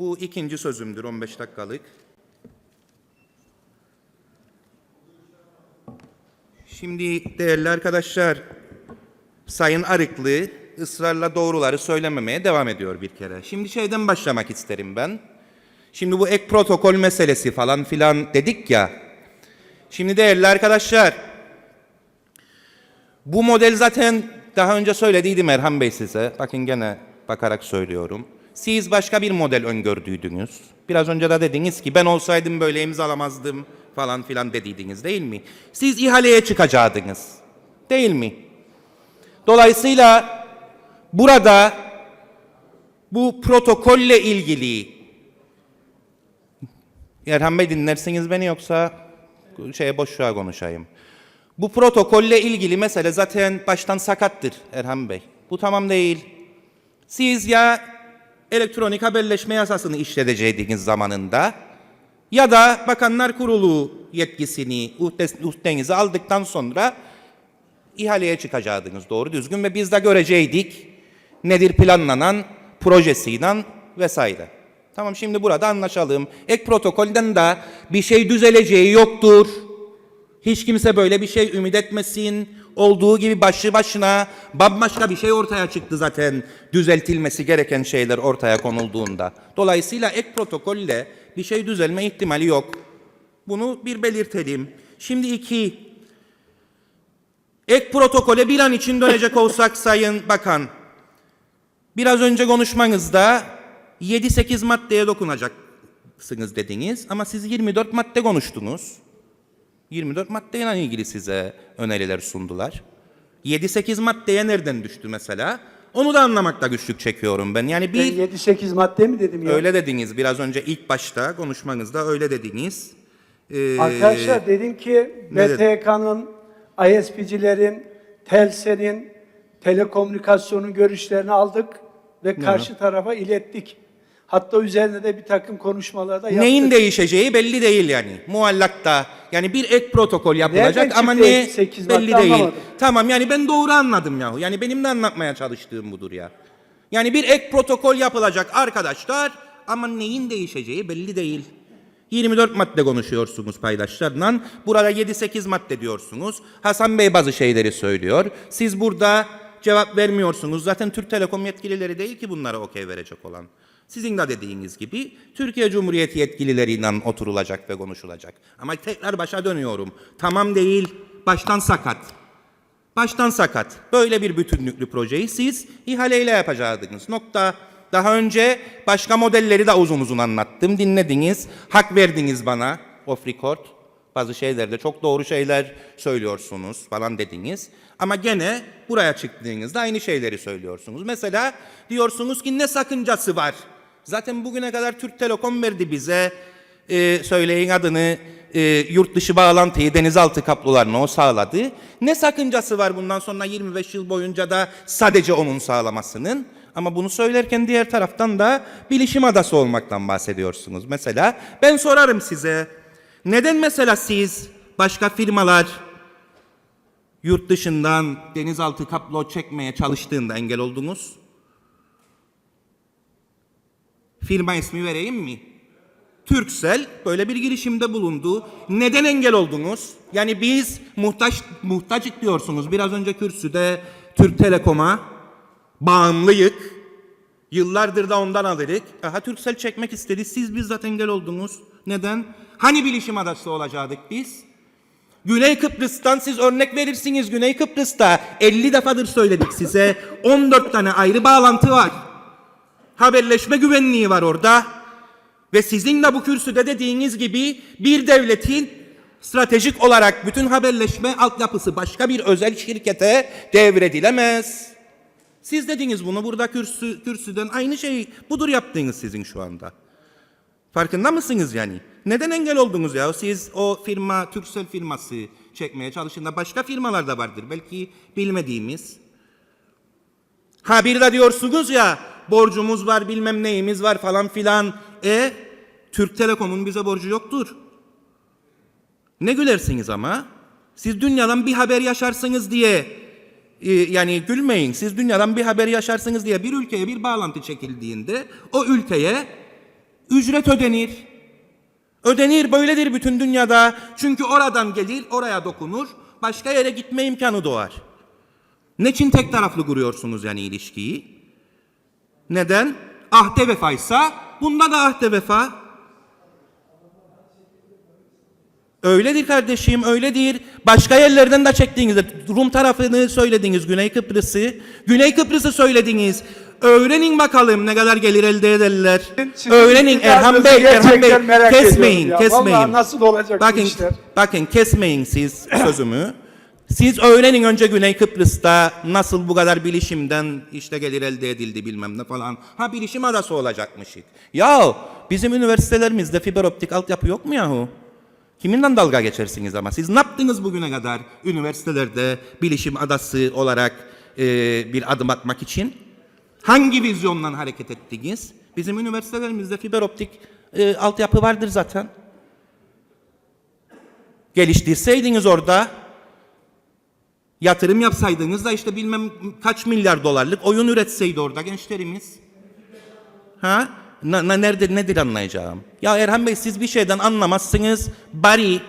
Bu ikinci sözümdür 15 dakikalık. Şimdi değerli arkadaşlar, Sayın Arıklı ısrarla doğruları söylememeye devam ediyor bir kere. Şimdi şeyden başlamak isterim ben. Şimdi bu ek protokol meselesi falan filan dedik ya. Şimdi değerli arkadaşlar, bu model zaten daha önce söylediydim Erhan Bey size. Bakın gene bakarak söylüyorum. Siz başka bir model öngördüydünüz. Biraz önce de dediniz ki ben olsaydım böyle imzalamazdım falan filan dediydiniz değil mi? Siz ihaleye çıkacaktınız. Değil mi? Dolayısıyla burada bu protokolle ilgili Erhan Bey dinlersiniz beni yoksa şeye boşluğa konuşayım. Bu protokolle ilgili mesele zaten baştan sakattır Erhan Bey. Bu tamam değil. Siz ya elektronik haberleşme yasasını işleteceydiniz zamanında ya da Bakanlar Kurulu yetkisini uhdenize aldıktan sonra ihaleye çıkacaktınız doğru düzgün ve biz de göreceydik nedir planlanan projesiyle vesaire. Tamam şimdi burada anlaşalım. Ek protokolden de bir şey düzeleceği yoktur. Hiç kimse böyle bir şey ümit etmesin. Olduğu gibi başlı başına bambaşka bir şey ortaya çıktı zaten düzeltilmesi gereken şeyler ortaya konulduğunda. Dolayısıyla ek protokolle bir şey düzelme ihtimali yok. Bunu bir belirtelim. Şimdi iki, ek protokole bir an için dönecek olsak Sayın Bakan, biraz önce konuşmanızda 7-8 maddeye dokunacaksınız dediniz ama siz 24 madde konuştunuz. 24 maddeyle ilgili size öneriler sundular. 7-8 maddeye nereden düştü mesela? Onu da anlamakta güçlük çekiyorum ben. Yani Ben bir 7-8 madde mi dedim ya? öyle dediniz biraz önce ilk başta konuşmanızda öyle dediniz. Ee, Arkadaşlar dedim ki? BTK'nın, ISP'cilerin, Telsel'in telekomünikasyonun görüşlerini aldık ve karşı tarafa ilettik. Hatta üzerine de bir takım konuşmalar da yaptık. Neyin değişeceği belli değil yani. Muallakta yani bir ek protokol yapılacak Nereden ama çıktı ne sekiz belli madde değil. anlamadım. Tamam yani ben doğru anladım yahu. Yani benim de anlatmaya çalıştığım budur ya. Yani bir ek protokol yapılacak arkadaşlar ama neyin değişeceği belli değil. 24 madde konuşuyorsunuz paydaşlarla. Burada 7-8 madde diyorsunuz. Hasan Bey bazı şeyleri söylüyor. Siz burada cevap vermiyorsunuz. Zaten Türk Telekom yetkilileri değil ki bunlara okey verecek olan. Sizin de dediğiniz gibi Türkiye Cumhuriyeti yetkilileriyle oturulacak ve konuşulacak. Ama tekrar başa dönüyorum. Tamam değil, baştan sakat. Baştan sakat. Böyle bir bütünlüklü projeyi siz ihaleyle yapacaktınız. Nokta. Daha önce başka modelleri de uzun uzun anlattım. Dinlediniz. Hak verdiniz bana. Off record. Bazı şeylerde çok doğru şeyler söylüyorsunuz falan dediniz. Ama gene buraya çıktığınızda aynı şeyleri söylüyorsunuz. Mesela diyorsunuz ki ne sakıncası var? Zaten bugüne kadar Türk Telekom verdi bize e, söyleyin adını e, yurt dışı bağlantıyı denizaltı kaplularına o sağladı. Ne sakıncası var bundan sonra 25 yıl boyunca da sadece onun sağlamasının? Ama bunu söylerken diğer taraftan da bilişim adası olmaktan bahsediyorsunuz. Mesela ben sorarım size neden mesela siz başka firmalar yurt dışından denizaltı kablo çekmeye çalıştığında engel oldunuz? Firma ismi vereyim mi? Türksel böyle bir girişimde bulundu. Neden engel oldunuz? Yani biz muhtaç muhtaçık diyorsunuz. Biraz önce kürsüde Türk Telekom'a bağımlıyık. Yıllardır da ondan alırık. Aha Türksel çekmek istedi. Siz bizzat engel oldunuz. Neden? Hani bilişim adası olacaktık biz? Güney Kıbrıs'tan siz örnek verirsiniz. Güney Kıbrıs'ta 50 defadır söyledik size. 14 tane ayrı bağlantı var. Haberleşme güvenliği var orada. Ve sizin de bu kürsüde dediğiniz gibi bir devletin stratejik olarak bütün haberleşme altyapısı başka bir özel şirkete devredilemez. Siz dediniz bunu burada kürsü, kürsüden aynı şey budur yaptığınız sizin şu anda. Farkında mısınız yani? Neden engel oldunuz ya? Siz o firma, Türksel firması çekmeye çalışında başka firmalar da vardır. Belki bilmediğimiz. Ha bir de diyorsunuz ya borcumuz var bilmem neyimiz var falan filan. E Türk Telekom'un bize borcu yoktur. Ne gülersiniz ama? Siz dünyadan bir haber yaşarsınız diye e, yani gülmeyin. Siz dünyadan bir haber yaşarsınız diye bir ülkeye bir bağlantı çekildiğinde o ülkeye Ücret ödenir. Ödenir böyledir bütün dünyada. Çünkü oradan gelir, oraya dokunur. Başka yere gitme imkanı doğar. Ne için tek taraflı kuruyorsunuz yani ilişkiyi? Neden? Ahde vefaysa bunda da ahde vefa. Öyledir kardeşim, öyledir. Başka yerlerden de çektiğinizde Rum tarafını söylediniz, Güney Kıbrıs'ı. Güney Kıbrıs'ı söylediniz. Öğrenin bakalım ne kadar gelir elde ederler. Sizin Öğrenin Erhan Bey, Erhan Bey. Kesmeyin, kesmeyin. Vallahi nasıl olacak bakın, işler? Bakın kesmeyin siz sözümü. Siz öğrenin önce Güney Kıbrıs'ta nasıl bu kadar bilişimden işte gelir elde edildi bilmem ne falan. Ha bilişim adası olacakmış. Ya bizim üniversitelerimizde fiber optik altyapı yok mu yahu? Kiminle dalga geçersiniz ama? Siz ne yaptınız bugüne kadar üniversitelerde bilişim adası olarak e, bir adım atmak için? Hangi vizyonla hareket ettiniz? Bizim üniversitelerimizde fiber optik e, altyapı vardır zaten. Geliştirseydiniz orada, yatırım yapsaydınız da işte bilmem kaç milyar dolarlık oyun üretseydi orada gençlerimiz. Ha? Na, na- nerede nedir anlayacağım? Ya Erhan Bey siz bir şeyden anlamazsınız. Bari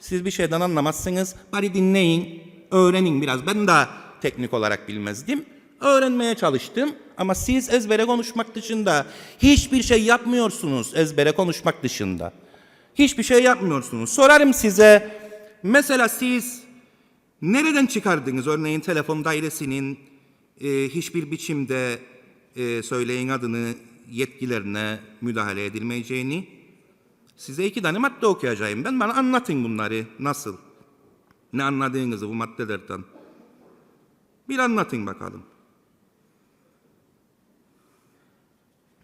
siz bir şeyden anlamazsınız. Bari dinleyin, öğrenin biraz. Ben de teknik olarak bilmezdim. Öğrenmeye çalıştım ama siz ezbere konuşmak dışında hiçbir şey yapmıyorsunuz ezbere konuşmak dışında. Hiçbir şey yapmıyorsunuz. Sorarım size mesela siz nereden çıkardınız örneğin telefon dairesinin e, hiçbir biçimde e, söyleyin adını yetkilerine müdahale edilmeyeceğini? Size iki tane madde okuyacağım ben. Bana anlatın bunları nasıl? Ne anladığınızı bu maddelerden. Bir anlatın bakalım.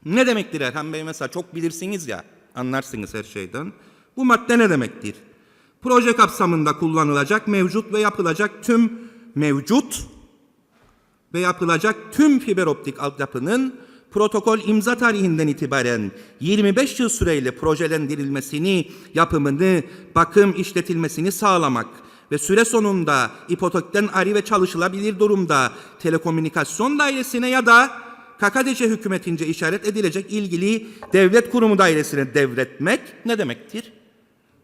Ne demektir Erhan Bey mesela çok bilirsiniz ya anlarsınız her şeyden. Bu madde ne demektir? Proje kapsamında kullanılacak mevcut ve yapılacak tüm mevcut ve yapılacak tüm fiber optik altyapının protokol imza tarihinden itibaren 25 yıl süreyle projelendirilmesini, yapımını, bakım işletilmesini sağlamak ve süre sonunda ipotekten ari ve çalışılabilir durumda telekomünikasyon dairesine ya da KKDC hükümetince işaret edilecek ilgili devlet kurumu dairesine devretmek ne demektir?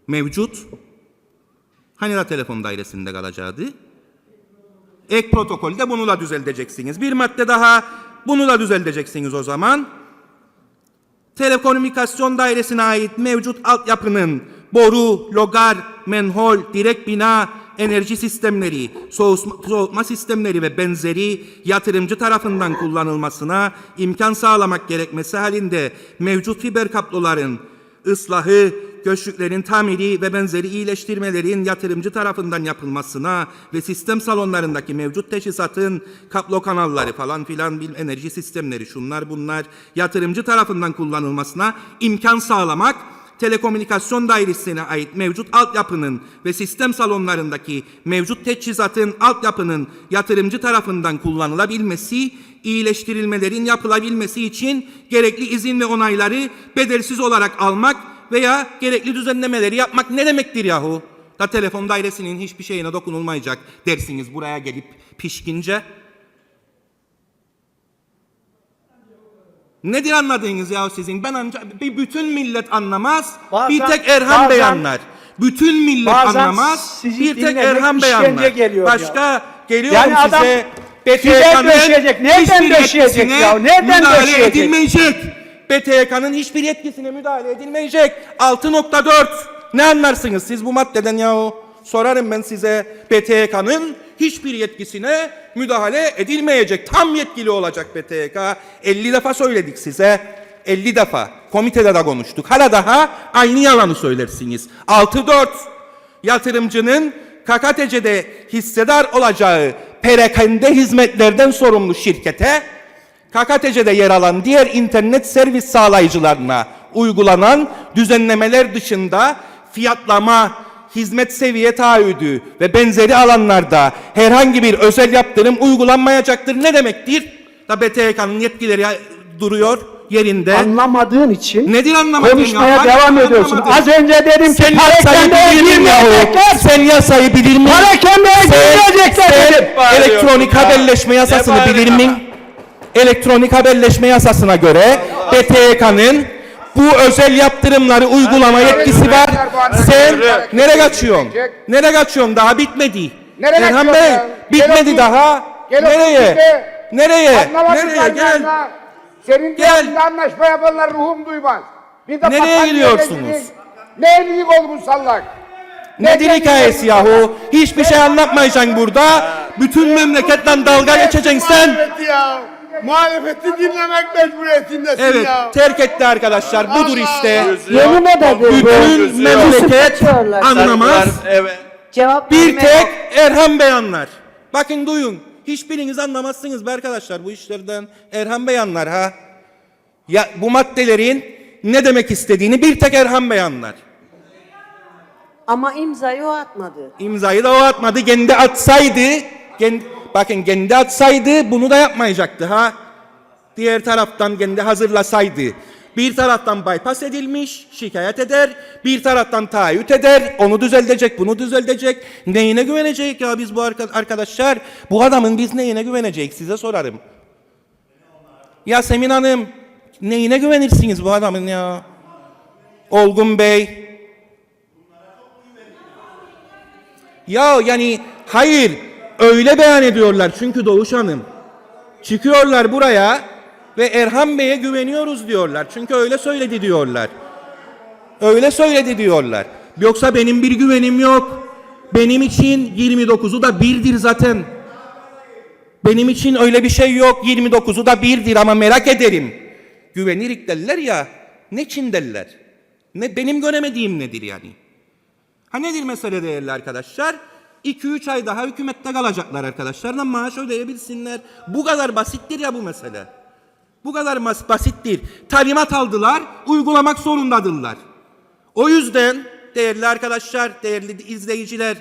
Mevcut. Hani la telefon dairesinde kalacaktı? Ek protokolde bunu da düzelteceksiniz. Bir madde daha bunu da düzelteceksiniz o zaman. Telekomünikasyon dairesine ait mevcut altyapının boru, logar, menhol, direk bina, enerji sistemleri, soğutma, soğutma sistemleri ve benzeri yatırımcı tarafından kullanılmasına imkan sağlamak gerekmesi halinde mevcut fiber kabloların ıslahı, göçlüklerin tamiri ve benzeri iyileştirmelerin yatırımcı tarafından yapılmasına ve sistem salonlarındaki mevcut teçhizatın kablo kanalları falan filan bil- enerji sistemleri şunlar bunlar yatırımcı tarafından kullanılmasına imkan sağlamak telekomünikasyon dairesine ait mevcut altyapının ve sistem salonlarındaki mevcut teçhizatın altyapının yatırımcı tarafından kullanılabilmesi, iyileştirilmelerin yapılabilmesi için gerekli izin ve onayları bedelsiz olarak almak veya gerekli düzenlemeleri yapmak ne demektir yahu? Da telefon dairesinin hiçbir şeyine dokunulmayacak dersiniz buraya gelip pişkince. Nedir anladığınız ya sizin? Ben ancak bir bütün millet anlamaz. Bazen- bir tek Erhan Bey bazen- anlar. Bütün millet anlamaz. Bir tek Erhan Bey anlar. Başka geliyor Yani mu adam size? fiber döşeyecek. Nereden hiçbir yetkisine ya? Nereden müdahale döşeyecek? edilmeyecek. BTK'nın hiçbir yetkisine müdahale edilmeyecek. 6.4 ne anlarsınız siz bu maddeden yahu? Sorarım ben size BTK'nın hiçbir yetkisine müdahale edilmeyecek. Tam yetkili olacak BTK. 50 defa söyledik size. 50 defa. Komitede de konuştuk. Hala daha aynı yalanı söylersiniz. 6.4 yatırımcının KKTC'de hissedar olacağı perakende hizmetlerden sorumlu şirkete KKTC'de yer alan diğer internet servis sağlayıcılarına uygulanan düzenlemeler dışında fiyatlama, hizmet seviye taahhüdü ve benzeri alanlarda herhangi bir özel yaptırım uygulanmayacaktır. Ne demektir? Da BTK'nın yetkileri duruyor yerinde. Anlamadığın için Nedir anlamadığın konuşmaya ya? devam Hangi ediyorsun. anlamadın? Az önce dedim ki Sen yasayı parakendeye bilir miyim yahu? girmeyecekler. Sen yasayı bilir miyim? Parakendeye girmeyecekler dedim. elektronik haberleşme yasasını bilir miyim? Elektronik haberleşme yasasına göre BTK'nın Bu özel yaptırımları uygulama yetkisi var. Sen nereye kaçıyorsun? Nereye kaçıyorsun? Daha bitmedi. Nereye Erhan Bey bitmedi daha. Nereye? Nereye? Nereye? Gel. Senin Gel. Anlaşma yaparlar ruhum duymaz. Bir de Nereye gidiyorsunuz? Ne evlilik oldu bu sallak? Nedir hikayesi ya? yahu? Hiçbir şey anlatmayacaksın burada. Bütün memleketten dalga geçeceksin sen. Ya. Muhalefeti dinlemek mecburiyetindesin Evet ya. terk etti arkadaşlar. Budur işte. Yeni moda bu. Bütün memleket anlamaz. Evet. Cevap Bir verme tek yok. Erhan Bey anlar. Bakın duyun. Hiçbiriniz anlamazsınız be arkadaşlar bu işlerden. Erhan Bey anlar ha. Ya bu maddelerin ne demek istediğini bir tek Erhan Bey anlar. Ama imzayı o atmadı. İmzayı da o atmadı. Kendi atsaydı, kendi, bakın kendi atsaydı bunu da yapmayacaktı ha. Diğer taraftan kendi hazırlasaydı. Bir taraftan bypass edilmiş, şikayet eder. Bir taraftan taahhüt eder. Onu düzeltecek, bunu düzeltecek. Neyine güvenecek ya biz bu arka- arkadaşlar? Bu adamın biz neyine güvenecek size sorarım. Yasemin Hanım, neyine güvenirsiniz bu adamın ya? Olgun Bey, Ya yani hayır öyle beyan ediyorlar çünkü Doğuş Hanım. Çıkıyorlar buraya ve Erhan Bey'e güveniyoruz diyorlar. Çünkü öyle söyledi diyorlar. Öyle söyledi diyorlar. Yoksa benim bir güvenim yok. Benim için 29'u da birdir zaten. Benim için öyle bir şey yok. 29'u da birdir ama merak ederim. Güvenirik derler ya. Ne için derler? Ne benim göremediğim nedir yani? Ha nedir mesele değerli arkadaşlar? 2-3 ay daha hükümette kalacaklar arkadaşlar da maaş ödeyebilsinler. Bu kadar basittir ya bu mesele. Bu kadar basittir. Talimat aldılar, uygulamak zorundadırlar. O yüzden değerli arkadaşlar, değerli izleyiciler,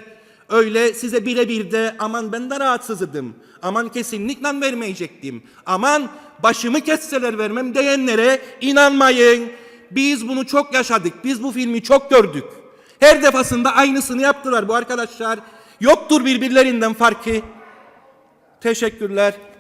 öyle size birebir de aman ben de rahatsızdım, aman kesinlikle vermeyecektim, aman başımı kesseler vermem diyenlere inanmayın. Biz bunu çok yaşadık, biz bu filmi çok gördük. Her defasında aynısını yaptılar bu arkadaşlar. Yoktur birbirlerinden farkı. Teşekkürler.